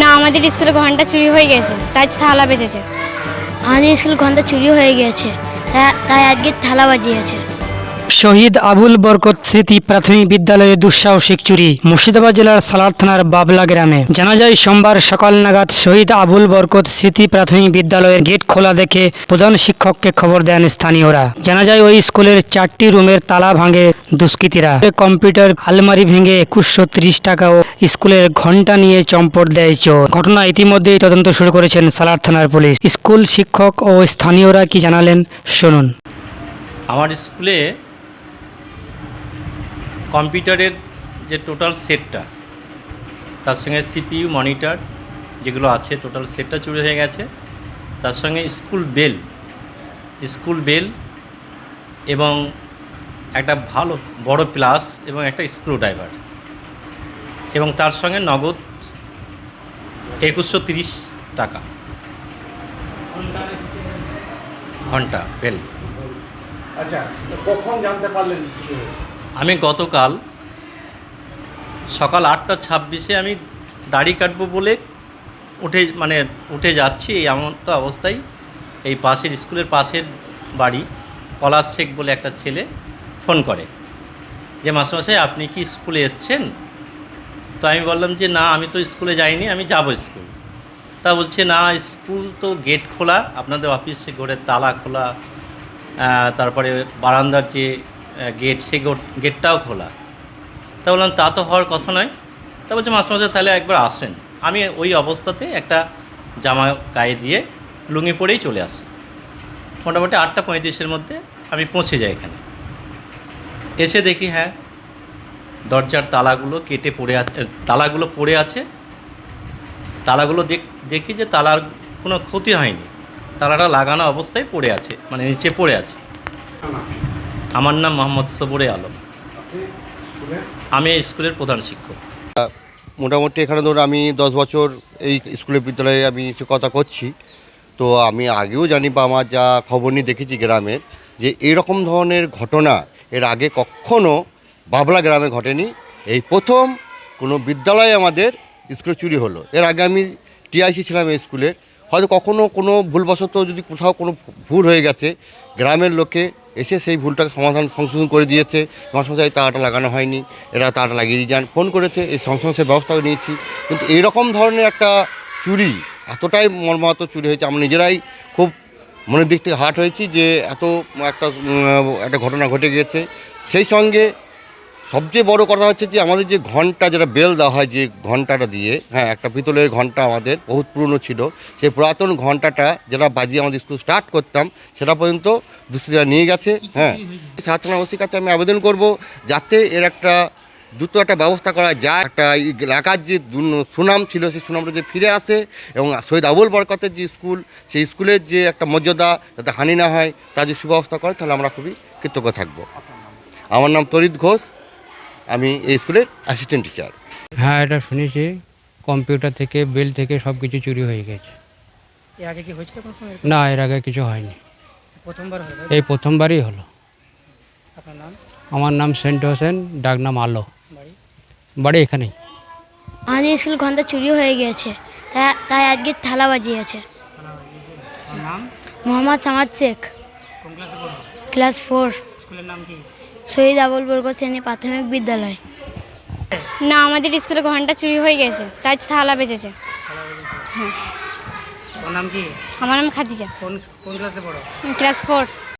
না আমাদের স্কুলে ঘণ্টা চুরি হয়ে গেছে তাই থালা বেজেছে। আমাদের স্কুল ঘণ্টা চুরি হয়ে গেছে তাই তাই আজকে থালা বাজিয়েছে। শহীদ আবুল বরকত স্মৃতি প্রাথমিক বিদ্যালয়ে দুঃসাহসিক চুরি। মুর্শিদাবাদ জেলার সালার থানার বাবলা গ্রামে। জানা যায়, সোমবার সকাল নাগাদ শহীদ আবুল বরকত স্মৃতি প্রাথমিক বিদ্যালয়ের গেট খোলা দেখে প্রধান শিক্ষককে খবর দেন স্থানীয়রা। জানা যায়, ওই স্কুলের চারটি রুমের তালা ভাঙে দুষ্কৃতীরা। কম্পিউটার আলমারি ভেঙে একুশশো ত্রিশ টাকা ও স্কুলের ঘণ্টা নিয়ে চম্পট দেয় চোর। ঘটনা ইতিমধ্যেই তদন্ত শুরু করেছেন সালার থানার পুলিশ। স্কুল শিক্ষক ও স্থানীয়রা কি জানালেন, শুনুন। আমার স্কুলে কম্পিউটারের যে টোটাল সেটটা তার সঙ্গে সিপিইউ মনিটর যেগুলো আছে টোটাল সেটটা চুরি হয়ে গেছে। তার সঙ্গে স্কুল বেল স্কুল বেল এবং একটা ভালো, বড় প্লাস এবং একটা স্ক্রু ড্রাইভার এবং তার সঙ্গে নগদ একুশশো তিরিশ টাকা। ঘণ্টা বেল আচ্ছা কখন জানতে পারলেন? আমি গতকাল সকাল আটটা ছাব্বিশে আমি দাড়ি কাটবো বলে উঠে মানে উঠে যাচ্ছি এই এমন তো অবস্থায়। এই পাশের স্কুলের পাশের বাড়ি, পলাশ শেখ বলে একটা ছেলে ফোন করে যে, মাস্টারমশাই, আপনি কি স্কুলে এসছেন? তো আমি বললাম যে, না, আমি তো স্কুলে যাইনি, আমি যাব স্কুল। তা বলছে, না, স্কুল তো গেট খোলা, আপনাদের অফিসে ঘরের তালা খোলা তারপরে বারান্দার যে গেট সেই গেটটাও খোলা। তা বললাম, তা তো হওয়ার কথা নয়। তা বলছে মাস্টারমশাই তাহলে একবার আসেন। আমি ওই অবস্থাতে একটা জামা গায়ে দিয়ে লুঙ্গি পরেই চলে আসি। মোটামুটি আটটা পঁয়ত্রিশের মধ্যে আমি পৌঁছে যাই এখানে। এসে দেখি হ্যাঁ দরজার তালাগুলো কেটে পড়ে আছে তালাগুলো পড়ে আছে। তালাগুলো দেখ, দেখি যে তালার কোনো ক্ষতি হয়নি। তালাটা লাগানো অবস্থায় পড়ে আছে মানে নিচে পড়ে আছে। আমার নাম মোহাম্মদ সবরে আলম। আমি স্কুলের প্রধান শিক্ষক। মোটামুটি এখানে ধরুন আমি দশ বছর এই স্কুলের বিদ্যালয়ে আমি শিক্ষকতা করছি। তো আমি আগেও জানি বা আমার যা খবর নিয়ে দেখেছি গ্রামের যে এরকম ধরনের ঘটনা এর আগে কখনো বাবলা গ্রামে ঘটেনি। এই প্রথম কোনো বিদ্যালয়ে আমাদের স্কুলে চুরি হলো। এর আগে আমি টিআইসি ছিলাম এই স্কুলের হয়তো কখনো কোনো ভুলবশত যদি কোথাও কোনো ভুল হয়ে গেছে, গ্রামের লোকে এসে সেই ভুলটাকে সমাধান সংশোধন করে দিয়েছে। মাস্টারমশাই তারটা লাগানো হয়নি, এরা তারটা লাগিয়ে দিয়ে যান। ফোন করেছে, এই সংশোধন সেই ব্যবস্থাও নিয়েছি। কিন্তু এইরকম ধরনের একটা চুরি এতটাই মর্মাহত চুরি হয়েছে, আমরা নিজেরাই খুব মনের দিক থেকে হার্ট হয়েছি যে এত একটা একটা ঘটনা ঘটে গিয়েছে। সেই সঙ্গে সবচেয়ে বড় কথা হচ্ছে যে আমাদের যে ঘণ্টা, যেটা বেল দেওয়া হয় যে ঘন্টাটা দিয়ে হ্যাঁ একটা পিতলের ঘণ্টা আমাদের বহুত পুরনো ছিল। সেই পুরাতন ঘন্টাটা যেটা বাজিয়ে আমাদের স্কুল স্টার্ট করতাম, সেটা পর্যন্ত দুষ্কৃতীরা নিয়ে গেছে হ্যাঁ। সাধারণ ওসির কাছে আমি আবেদন করব যাতে এর একটা দ্রুত একটা ব্যবস্থা করা যায়। একটা এলাকার যে সুনাম ছিল, সেই সুনামটা যে ফিরে আসে এবং শহীদ আবুল বরকতের যে স্কুল, সেই স্কুলের যে একটা মর্যাদা যাতে হানি না হয়, তার যে সুব্যবস্থা করে, তাহলে আমরা খুবই কৃতজ্ঞ থাকব। আমার নাম তরিত ঘোষ আমি এই স্কুলের অ্যাসিস্ট্যান্ট টিচার হ্যাঁ এটা শুনেছি। কম্পিউটার থেকে বিল থেকে সব কিছু চুরি হয়ে গেছে। এর আগে কি হয়েছিল কখনো না এর আগে কিছু হয়নি। প্রথমবার হলো? এই প্রথমবারই হলো। আপনার নাম? আমার নাম সেন্ট হোসেন ডাকনাম আলো। বাড়ি? বাড়ি এখানেই। আমাদের স্কুল ঘণ্টা চুরি হয়ে গিয়েছে তাই তাই আজকে থালা বাজিয়েছে। নাম? মোহাম্মদ সামাদ শেখ। কোন ক্লাসে পড়ো? Class four. স্কুলের নাম কি? শহীদ আবুল বর্গ শ্রেণি প্রাথমিক বিদ্যালয়। না আমাদের স্কুলে ঘণ্টা চুরি হয়ে গেছে তাই থালা বেঁচেছে। নাম কি? আমার নাম খাদিজা। কোন কোন ক্লাসে পড়ো? Class four.